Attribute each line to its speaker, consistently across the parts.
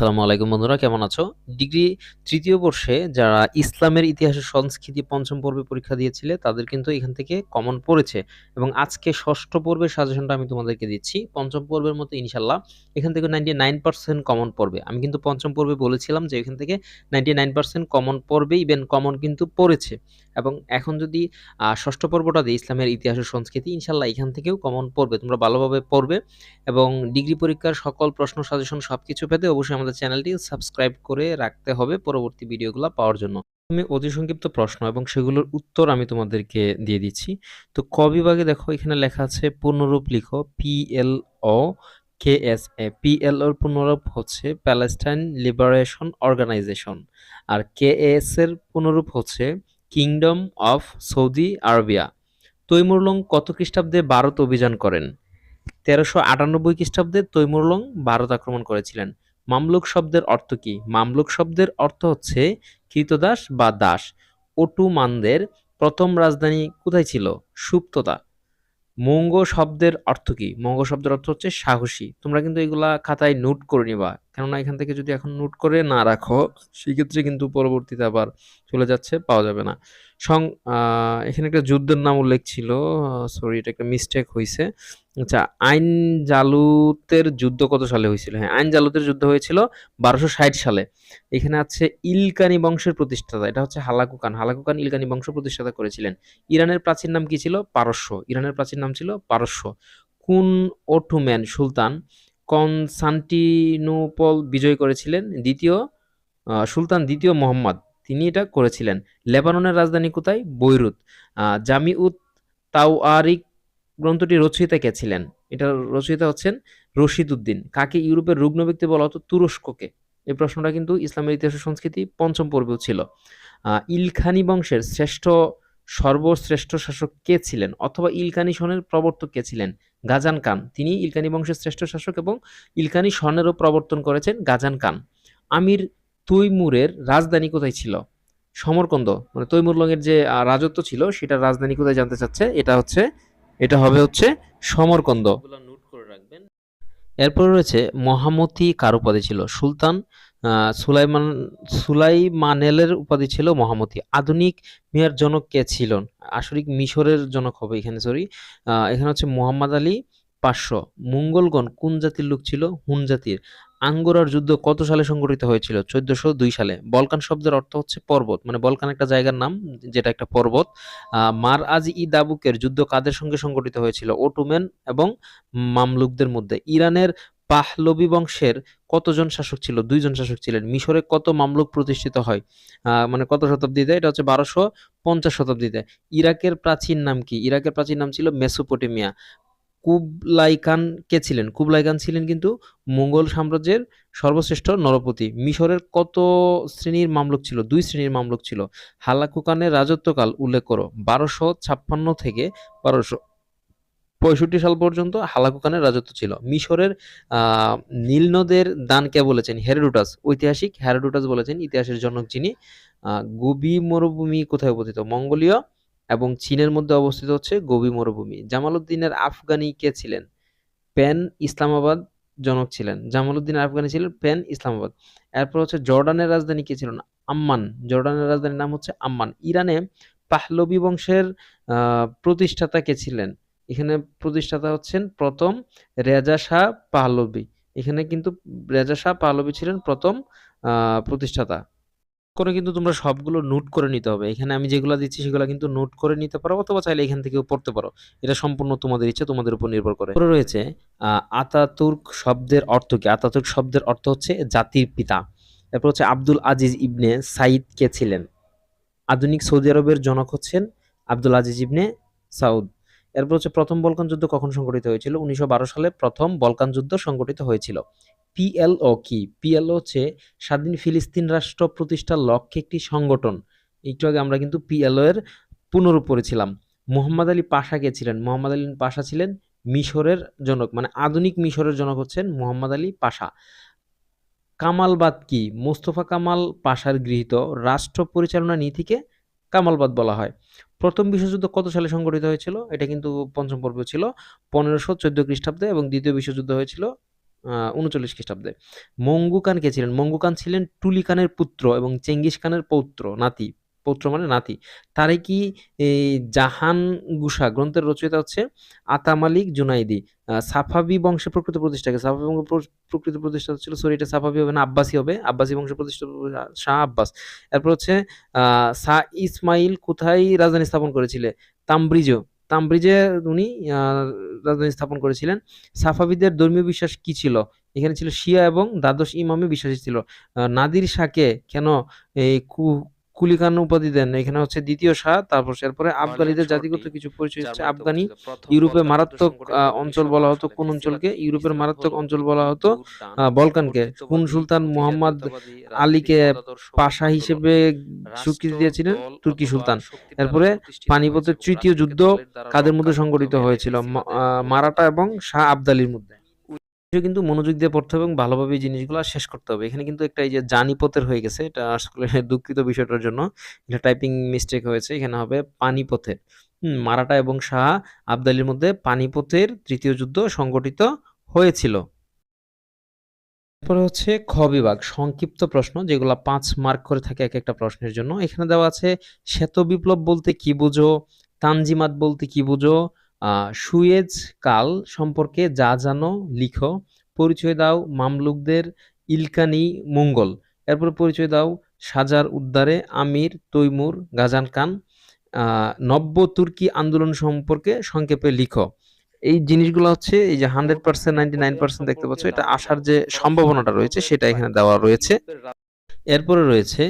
Speaker 1: আসসালামু আলাইকুম বন্ধুরা, কেমন আছো? ডিগ্রি তৃতীয় বর্ষে যারা ইসলামের ইতিহাসের সংস্কৃতি পঞ্চম পর্বে পরীক্ষা দিয়েছিলে, তাদের কিন্তু এখান থেকে কমন পড়েছে। এবং আজকে ষষ্ঠ পর্বের সাজেশনটা আমি তোমাদেরকে দিচ্ছি। পঞ্চম পর্বের মতো ইনশাল্লাহ এখান থেকে নাইনটি নাইন পার্সেন্ট কমন পড়বে। আমি কিন্তু পঞ্চম পর্বে বলেছিলাম যে এখান থেকে নাইনটি নাইন পার্সেন্ট কমন পড়বে ইভেন কমন কিন্তু পড়েছে। এবং এখন যদি ষষ্ঠ পর্বটা দিই ইসলামের ইতিহাসের সংস্কৃতি ইনশাল্লাহ এখান থেকেও কমন পড়বে, তোমরা ভালোভাবে পড়বে। এবং ডিগ্রি পরীক্ষার সকল প্রশ্ন সাজেশন সব কিছু পেতে অবশ্যই আমাদের চ্যানেলটি সাবস্ক্রাইব করে রাখতে হবে পরবর্তী ভিডিওগুলো পাওয়ার জন্য। আমি অতি সংক্ষিপ্ত প্রশ্ন এবং সেগুলোর উত্তর আমি তোমাদেরকে দিয়ে দিচ্ছি। তো ক বিভাগে দেখো এখানে লেখা আছে, পূর্ণরূপ লিখো P L O K S A P L ওর পূর্ণরূপ হচ্ছে প্যালেস্টাইন লিবারেশন অর্গানাইজেশন। আর কে এস এর পূর্ণরূপ হচ্ছে Kingdom of Saudi Arabia. Timur Lang কত খ্রিস্টাব্দে ভারত অভিযান করেন? তেরোশো আটানব্বই খ্রিস্টাব্দে তৈমুরলং ভারত আক্রমণ করেছিলেন। মামলুক শব্দের অর্থ কি? মামলুক শব্দের অর্থ হচ্ছে কৃতদাস বা দাস। ওটুমানদের প্রথম রাজধানী কোথায় ছিল? সুপ্ততা মঙ্গ শব্দের অর্থ কি? মঙ্গ শব্দের অর্থ হচ্ছে সাহসী। তোমরা কিন্তু এগুলা খাতায় নোট করে নিবা। কেননা এখান থেকে যদি এখন নোট করে না রাখো, সেক্ষেত্রে কিন্তু পরবর্তীতে আবার চলে যাচ্ছে, পাওয়া যাবে না। সং এখানে একটা যুদ্ধের নাম উল্লেখ ছিল সরি এটা একটা মিস্টেক হয়েছে আচ্ছা আইন জালুতের যুদ্ধ কত সালে হয়েছিল হ্যাঁ আইন জালুতের যুদ্ধ হয়েছিল বারোশো ষাট সালে। এখানে আছে ইলকানি বংশের প্রতিষ্ঠাতা, এটা হচ্ছে হালাকুকান। হালাকুকান ইলকানি বংশ প্রতিষ্ঠাতা করেছিলেন। ইরানের প্রাচীন নাম কি ছিল? পারস্য। ইরানের প্রাচীন নাম ছিল পারস্য। কোন অটোম্যান সুলতান কনস্টান্টিনোপল বিজয় করেছিলেন দ্বিতীয় সুলতান দ্বিতীয় মোহাম্মদ। তিনি এটা করেছিলেন। লেবাননের রাজধানী কোথায়? বৈরুত। আহ, জামিউত তাওয়ারিক গ্রন্থটি রচয়িতা কে ছিলেন? এটা রচয়িতা হচ্ছেন রশিদ উদ্দিন। কাকে? ইউরোপের রুগ্ন ব্যক্তি বলা হতো তুরস্ককে। এই প্রশ্নটা কিন্তু ইসলামের ইতিহাস সংস্কৃতি পঞ্চম পর্বেও ছিল। ইলখানি বংশের শ্রেষ্ঠ সর্বশ্রেষ্ঠ শাসক কে ছিলেন? অথবা ইলখানি সনের প্রবর্তক কে ছিলেন? গাজান খান তিনি ইলকানি বংশের শ্রেষ্ঠ শাসক এবং ইলকানি স্বর্ণেরও প্রবর্তন করেছেন গাজান খান আমির তৈমুরের রাজধানী কোথায় ছিল? সমরকন্দ মানে তৈমুর তৈমুরলংয়ের যে রাজত্ব ছিল সেটার রাজধানী কোথায় জানতে চাচ্ছে? এটা হচ্ছে এটা হবে হচ্ছে সমরকন্দ। নোট করে রাখবেন। এরপর রয়েছে মহামতি কার উপাধি ছিল সুলতান সুলাইমান, সুলাইমানেলের উপাধি ছিল মহামতি। আধুনিক মিয়ার জনক কে ছিলেন? আসরিক মিশরের জনক হবে এখানে সরি এখানে হচ্ছে মোহাম্মদ আলী পাঁচশো। মঙ্গলগণ কোন জাতির লোক ছিল? হুন জাতির। আঙ্গোরার যুদ্ধ কত সালে সংঘটিত হয়েছিল? চোদ্দশো দুই সালে। বলকান শব্দের অর্থ হচ্ছে পর্বত। মানে বলকান একটা জায়গার নাম, যেটা একটা পর্বত। মার আজ ই দাবুকের যুদ্ধ কাদের সঙ্গে সংঘটিত হয়েছিল? ওটোম্যান এবং মামলুকদের মধ্যে। ইরানের পাহলবি বংশের কতজন শাসক ছিল? দুইজন শাসক ছিলেন। মিশরে কত মামলুক প্রতিষ্ঠিত হয়? মানে কত শতাব্দীতে? এটা হচ্ছে বারোশো পঞ্চাশ শতাব্দীতে। ইরাকের প্রাচীন নাম কি? ইরাকের প্রাচীন নাম ছিল মেসোপটেমিয়া। কুবলাই খান কে ছিলেন? কুবলাই খান ছিলেন কিন্তু মুঘল সাম্রাজ্যের সর্বশ্রেষ্ঠ নরপতি। মিশরের কত শ্রেণির মামলুক ছিল? দুই শ্রেণির মামলুক ছিল। হালাকুকানের রাজত্বকাল, উল্লেখ করো, বারোশো ছাপ্পান্ন থেকে বারোশো পঁয়ষট্টি সাল পর্যন্ত হালাকু খানের রাজত্ব ছিল। মিশরের আহ নীল নদের দান কে বলেছেন হেরোডোটাস, ঐতিহাসিক হেরোডোটাস বলেছেন ইতিহাসের জনক যিনি গোবি মরুভূমি কোথায় অবস্থিত? মঙ্গোলীয় এবং চীনের মধ্যে অবস্থিত হচ্ছে গোবি মরুভূমি। জামালউদ্দিনের আফগানি কে ছিলেন? প্যান ইসলামাবাদ জনক ছিলেন। জামালউদ্দিন আফগানি ছিলেন প্যান ইসলামাবাদ। এরপর হচ্ছে জর্ডানের রাজধানী কে ছিল আম্মান। জর্ডানের রাজধানীর নাম হচ্ছে আম্মান। ইরানে পাহলবি বংশের প্রতিষ্ঠাতা কে ছিলেন? এখানে প্রতিষ্ঠাতা হচ্ছেন প্রথম রেজা শাহ পাহলবি এখানে কিন্তু রেজা শাহ পাহলবি ছিলেন প্রথম প্রতিষ্ঠাতা। করে কিন্তু তোমরা সবগুলো নোট করে নিতে হবে। এখানে আমি যেগুলো দিচ্ছি সেগুলো কিন্তু নোট করে নিতে পারো অথবা চাইলে এখান থেকেও পড়তে পারো। এটা সম্পূর্ণ তোমাদের ইচ্ছে, তোমাদের উপর নির্ভর করে। এরপরে রয়েছে আতাতুর্ক শব্দের অর্থ কি? আতাতুর্ক শব্দের অর্থ হচ্ছে জাতির পিতা। এরপর হচ্ছে আব্দুল আজিজ ইবনে সাইদ কে ছিলেন? আধুনিক সৌদি আরবের জনক হচ্ছেন আব্দুল আজিজ ইবনে সাউদ। এরপর হচ্ছে প্রথম বলকান যুদ্ধ কখন সংঘটিত হয়েছিল? উনিশশো বারো সালে প্রথম বলকান যুদ্ধ সংঘটিত হয়েছিল। পিএলও কি? পিএলও হচ্ছে স্বাধীন ফিলিস্তিন রাষ্ট্র প্রতিষ্ঠার লক্ষ্যে একটি সংগঠন। একটু আগে আমরা কিন্তু পিএলও এর পুনরূপ পড়েছিলাম। মোহাম্মদ আলী পাশা কে ছিলেন? মোহাম্মদ আলী পাশা ছিলেন মিশরের জনক মানে আধুনিক মিশরের জনক হচ্ছেন মোহাম্মদ আলী পাশা। কামালবাদ কি? মোস্তফা কামাল পাশার গৃহীত রাষ্ট্র পরিচালনা নীতিকে কামালবাদ বলা হয়। প্রথম বিশ্বযুদ্ধ কত সালে সংঘটিত হয়েছিল? এটা কিন্তু পঞ্চম পর্ব ছিল। পনেরোশো চোদ্দ খ্রিস্টাব্দে এবং দ্বিতীয় বিশ্বযুদ্ধ হয়েছিল উনচল্লিশ খ্রিস্টাব্দে। মঙ্গু খান কে ছিলেন? মঙ্গু খান ছিলেন টুলি খানের পুত্র এবং চেঙ্গিস খানের পৌত্র, নাতি। পৌত্র মানে নাতি। তারে কি জাহান গুসা, গ্রন্থের রচয়িতা হচ্ছে আতা মালিক জুনাইদি। সাফাবি বংশে প্রকৃত প্রতিষ্ঠাকে, সাফাবি বংশ প্রকৃত প্রতিষ্ঠা ছিল, সরি, এটা সাফাবি হবে না, আব্বাসী হবে। আব্বাসী বংশের প্রতিষ্ঠা, শাহ আব্বাস। এরপর হচ্ছে শাহ ইসমাইল কোথায় রাজধানী স্থাপন করেছিলেন তামব্রিজে তামব্রিজে উনি রাজধানী স্থাপন করেছিলেন। সাফাবিদের ধর্মীয় বিশ্বাস কি ছিল? এখানে ছিল শিয়া এবং দ্বাদশ ইমামে বিশ্বাসী ছিল। নাদির শাহকে কেন এই কু- কুলিখান উপাধি দেন এখানে হচ্ছে দ্বিতীয় শাহ তারপর এরপরে আফগানিদের জাতিগত কিছু পরিচয় হচ্ছে আফগানি। ইউরোপে মারাত্মক অঞ্চল বলা হতো কোন অঞ্চলকে? ইউরোপের মারাত্মক অঞ্চল বলা হতো বলকানকে। কোন সুলতান মোহাম্মদ আলীকে পাশা হিসেবে স্বীকৃতি দিয়েছিলেন তুর্কি সুলতান। এরপরে পানিপথের তৃতীয় যুদ্ধ কাদের মধ্যে সংগঠিত হয়েছিল? মারাঠা এবং শাহ আবদালির মধ্যে। কিন্তু মনোযোগ দিয়ে পড়তে হবে এবং ভালোভাবে এই জিনিসগুলো শেষ করতে হবে। এখানে কিন্তু একটা এই যে জানিপথের হয়ে গেছে, এটা আসলে দুঃখিত বিষয়টার জন্য। এটা টাইপিং মিস্টেক হয়েছে, এখানে হবে পানিপথের। মারাঠা এবং শাহ আবদালির মধ্যে পানিপথের তৃতীয় যুদ্ধ সংগঠিত হয়েছিল। তারপরে হচ্ছে খ বিভাগ, সংক্ষিপ্ত প্রশ্ন, যেগুলো পাঁচ মার্ক করে থাকে এক একটা প্রশ্নের জন্য। এখানে দেওয়া আছে, শ্বেত বিপ্লব বলতে কি বুঝো, তানজিমাত বলতে কি বুঝো সুয়েজ কাল সম্পর্কে যা জানো, লিখো। পরিচয় দাও মামলুকদের ইলকানি মঙ্গল। এরপরে পরিচয় দাও সাজার উদ্দারে আমির তৈমুর গাজান খান। নব্য তুর্কি আন্দোলন সম্পর্কে সংক্ষেপে লিখো। এই জিনিসগুলো হচ্ছে, এই যে hundred percent ninety nine percent দেখতে পাচ্ছ, এটা আসার যে সম্ভাবনাটা রয়েছে, সেটা এখানে দেওয়া রয়েছে। এরপরে রয়েছে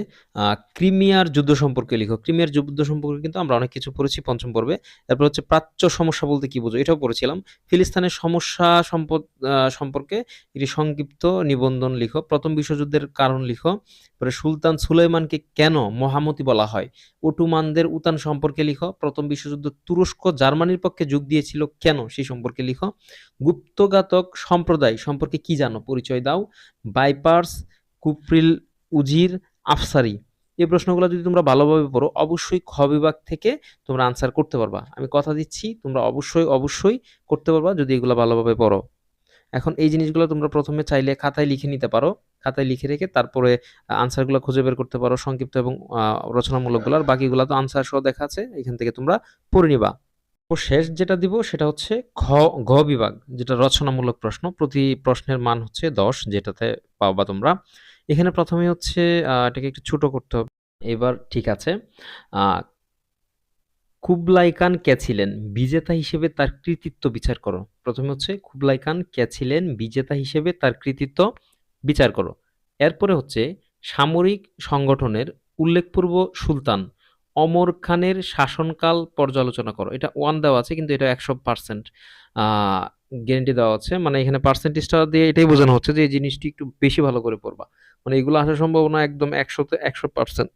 Speaker 1: ক্রিমিয়ার যুদ্ধ সম্পর্কে লিখো। ক্রিমিয়ার যুদ্ধ সম্পর্কে কিন্তু আমরা অনেক কিছু পড়েছি পঞ্চম পর্বে। এরপর হচ্ছে প্রাচ্য সমস্যা বলতে কি বোঝো? এটাও পড়েছিলাম। ফিলিস্তানের সমস্যা সম্পদ সম্পর্কে এটি সংক্ষিপ্ত নিবন্ধন লিখো। প্রথম বিশ্বযুদ্ধের কারণ লিখো। পরে সুলতান সুলাইমানকে কেন মহামতি বলা হয়? ওটুমানদের উতান সম্পর্কে লিখো। প্রথম বিশ্বযুদ্ধ তুরস্ক জার্মানির পক্ষে যোগ দিয়েছিল কেন সেই সম্পর্কে লিখো। গুপ্তঘাতক সম্প্রদায় সম্পর্কে কি জানো? পরিচয় দাও। বাইপার্স, কুপ্রিল উজির আফসারি। এই প্রশ্নগুলো যদি তোমরা ভালোভাবে পড়ো, অবশ্যই খ বিভাগ থেকে তোমরা আনসার করতে পারবা। আমি কথা দিচ্ছি, তোমরা অবশ্যই অবশ্যই করতে পারবা যদি এগুলো ভালোভাবে পড়ো। এখন এই জিনিসগুলো তোমরা প্রথমে চাইলে খাতায় লিখে নিতে পারো। খাতায় লিখে রেখে তারপরে আনসারগুলো খুঁজে বের করতে পারো সংক্ষিপ্ত এবং রচনামূলকগুলো আর বাকিগুলো তো আনসার সহ দেখা আছে, এখান থেকে তোমরা পড়ে নিবা। ও শেষ যেটা দিব সেটা হচ্ছে খ ঘ বিভাগ, যেটা রচনামূলক প্রশ্ন। প্রতি প্রশ্নের মান হচ্ছে দশ, যেটাতে পাবা তোমরা। এখানে প্রথমে হচ্ছে এটাকে একটু ছোট করতে হবে। এবার ঠিক আছে কুবলাই খান কে ছিলেন বিজেতা হিসেবে তার কৃতিত্ব বিচার করো। প্রথমে হচ্ছে কুবলাই খান কে ছিলেন বিজেতা হিসেবে তার কৃতিত্ব বিচার করো। এরপরে হচ্ছে, সামরিক সংগঠনের উল্লেখপূর্ব সুলতান, অমর খানের শাসনকাল পর্যালোচনা করো। এটা ওয়ান দেওয়া আছে, কিন্তু এটা একশো পার্সেন্ট। গ্যারেন্টি দেওয়া আছে। মানে এখানে পার্সেন্টেজটা দিয়ে এটাই বোঝানো হচ্ছে যে এই জিনিসটি একটু বেশি ভালো করে পড়বা। মানে এগুলো আসার সম্ভাবনা একদম একশোতে একশো পার্সেন্ট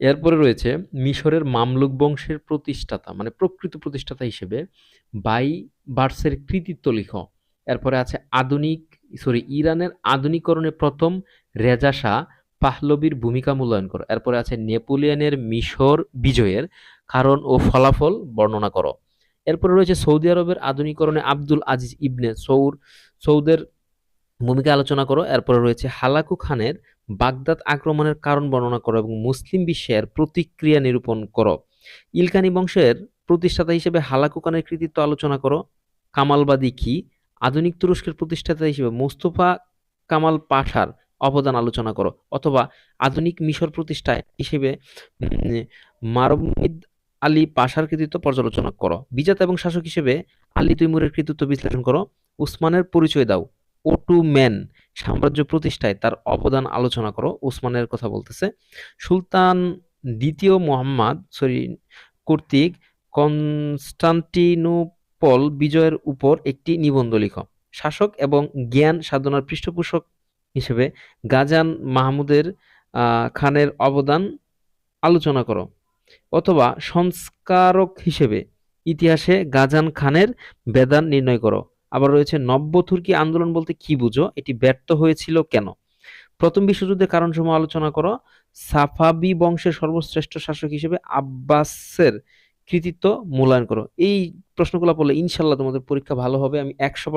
Speaker 1: এরপরে রয়েছে মিশরের মামলুক বংশের প্রতিষ্ঠাতা মানে প্রকৃত প্রতিষ্ঠাতা হিসেবে বাই বার্সের কৃতিত্ব লিখো। এরপরে আছে আধুনিক সরি ইরানের আধুনিকরণে প্রথম রেজা শাহ পাহলবির ভূমিকা মূল্যায়ন করো। এরপরে আছে নেপোলিয়নের মিশর বিজয়ের কারণ ও ফলাফল বর্ণনা করো। এরপরে রয়েছে সৌদি আরবের আধুনিকরণে আব্দুল আজিজ ইবনে সৌর। সৌদের ভূমিকা আলোচনা করো। এরপরে রয়েছে হালাকু খানের বাগদাদ আক্রমণের কারণ বর্ণনা করো এবং মুসলিম বিশ্বের প্রতিক্রিয়া নিরূপণ করো। ইলকানি বংশের প্রতিষ্ঠাতা হিসেবে হালাকু খানের কৃতিত্ব আলোচনা করো। কামালবাদী কি? আধুনিক তুরস্কের প্রতিষ্ঠাতা হিসেবে মোস্তফা কামাল পাঠার অবদান আলোচনা করো। অথবা আধুনিক মিশর প্রতিষ্ঠায় হিসেবে মারমিদ আলী পাশার কৃতিত্ব পর্যালোচনা করো। বিজাত এবং শাসক হিসেবে আলী তৈমুরের কৃতিত্ব বিশ্লেষণ করো। উসমানের পরিচয় দাও। ও টু ম্যান সাম্রাজ্য প্রতিষ্ঠায় তার অবদান আলোচনা করো। উসমানের কথা বলতেছে। সুলতান দ্বিতীয় মোহাম্মদ, সরি, কর্তৃক কনস্টান্টিনোপল বিজয়ের উপর একটি নিবন্ধ লিখো। শাসক এবং জ্ঞান সাধনার পৃষ্ঠপোষক হিসেবে গাজান মাহমুদের খানের অবদান আলোচনা করো। অথবা সংস্কারক হিসেবে ইতিহাসে গাজান খানের বেদান নির্ণয় করো। আবার রয়েছে নব্য তুর্কি আন্দোলন বলতে কি বুঝো? এটি ব্যর্থ হয়েছিল কেন? প্রথম বিশ্বযুদ্ধের কারণসমূহ আলোচনা করো। সাফাবি বংশের সর্বশ্রেষ্ঠ শাসক হিসেবে আব্বাসের কৃতিত্ব মূল্যায়ন করো। এই প্রশ্নগুলো পড়লে ইনশাল্লাহ তোমাদের পরীক্ষা ভালো হবে। আমি একশো